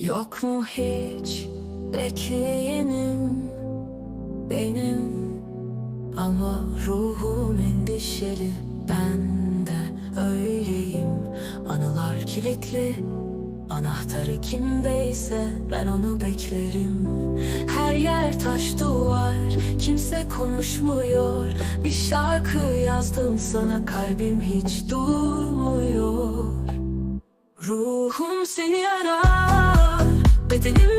Yok mu hiç bekleyenim? Benim Ama ruhum endişeli. Ben de öyleyim. Anılar kilitli Anahtarı kimdeyse ben onu beklerim. Her yer taş duvar kimse konuşmuyor. Bir şarkı yazdım sana kalbim hiç durmuyor. Ruhum seni arar ты не